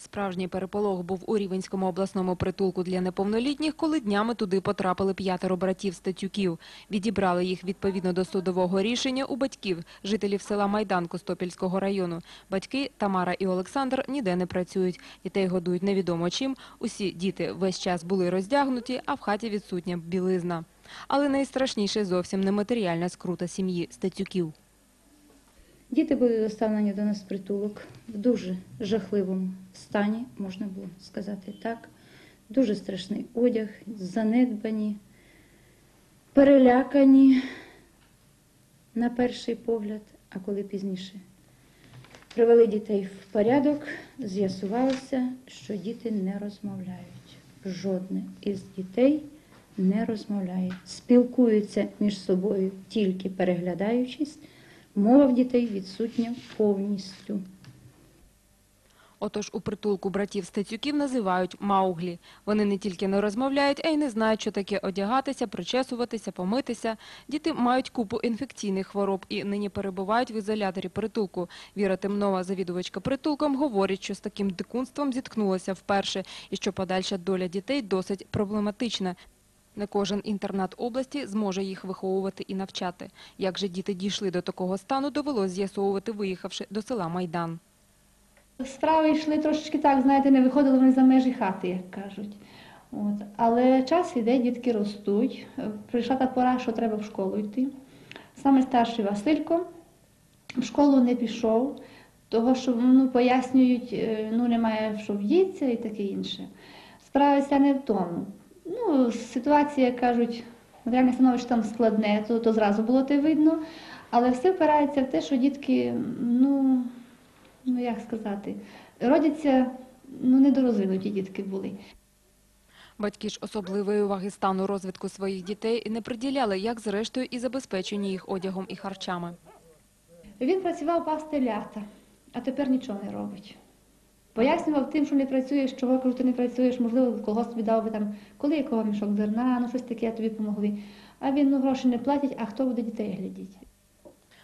Справжній переполох був у Рівенському обласному притулку для неповнолітніх, коли днями туди потрапили п'ятеро братів Статюків. Відібрали їх відповідно до судового рішення у батьків, жителів села Майдан Костопільського району. Батьки Тамара і Олександр ніде не працюють. Дітей годують невідомо чим. Усі діти весь час були роздягнуті, а в хаті відсутня білизна. Але найстрашніше зовсім не матеріальна скрута сім'ї Статюків. Діти були доставлені до нас в притулок в дуже жахливому стані, можна було сказати так. Дуже страшний одяг, занедбані, перелякані на перший погляд, а коли пізніше привели дітей в порядок, з'ясувалося, що діти не розмовляють. Жодне із дітей не розмовляє. Спілкуються між собою тільки переглядаючись. Мова в дітей відсутня повністю. Отож у притулку братів Стецюків називають Мауглі. Вони не тільки не розмовляють, а й не знають, що таке одягатися, причесуватися, помитися. Діти мають купу інфекційних хвороб і нині перебувають в ізоляторі притулку. Віра Темнова, завідувачка притулком, говорить, що з таким дикунством зіткнулася вперше і що подальша доля дітей досить проблематична. Не кожен інтернат області зможе їх виховувати і навчати. Як же діти дійшли до такого стану, довелось з'ясовувати, виїхавши до села Майдан. Справи йшли трошечки так, знаєте, не виходили вони за межі хати, як кажуть. От. Але час іде, дітки ростуть. Прийшла та пора, що треба в школу йти. Саме старший Василько в школу не пішов, того, що ну, пояснюють, е, ну, немає що вдіться і таке інше. Справа вся не в тому. Ну, ситуація, як кажуть, матеріальне становище там складне, то, то зразу було те видно. Але все впирається в те, що дітки, ну, ну як сказати, родяться, ну, недорозвинуті дітки були. Батьки ж особливої уваги стану розвитку своїх дітей не приділяли, як зрештою і забезпеченню їх одягом і харчами. Він працював пастелята, а тепер нічого не робить. Пояснював тим, що не працюєш, чого кажу, ти не працюєш, можливо, колгосп тобі дав би там, коли якого мішок зерна, ну щось таке я тобі помогли. А він ну, гроші не платять, а хто буде дітей глядіти?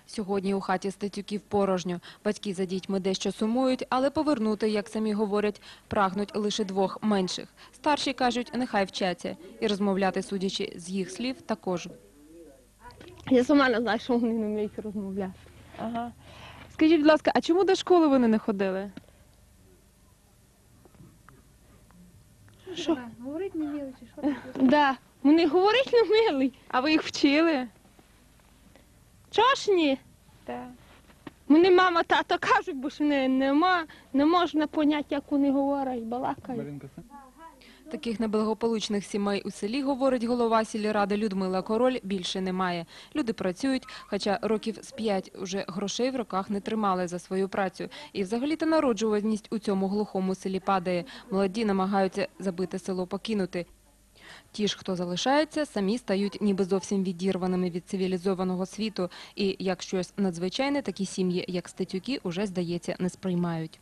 Сьогодні у хаті Статюків порожньо. Батьки за дітьми дещо сумують, але повернути, як самі говорять, прагнуть лише двох менших. Старші кажуть, нехай вчаться. І розмовляти, судячи з їх слів, також. Я сама не знаю, що вони не вміють розмовляти. Ага. Скажіть, будь ласка, а чому до школи вони не ходили? Що? Говорить не вміли, чи що? Да. Вони говорить не вміли. А ви їх вчили? Чого ж ні? Так. Мені мама, тато кажуть, бо ж не, нема, не можна поняти, як вони говорять, балакають. Таких неблагополучних сімей у селі, говорить голова сільради Людмила Король, більше немає. Люди працюють, хоча років з п'ять уже грошей в руках не тримали за свою працю. І взагалі-то народжуваність у цьому глухому селі падає. Молоді намагаються забите село покинути. Ті ж, хто залишається, самі стають ніби зовсім відірваними від цивілізованого світу. І як щось надзвичайне, такі сім'ї, як Стецюки, уже, здається, не сприймають.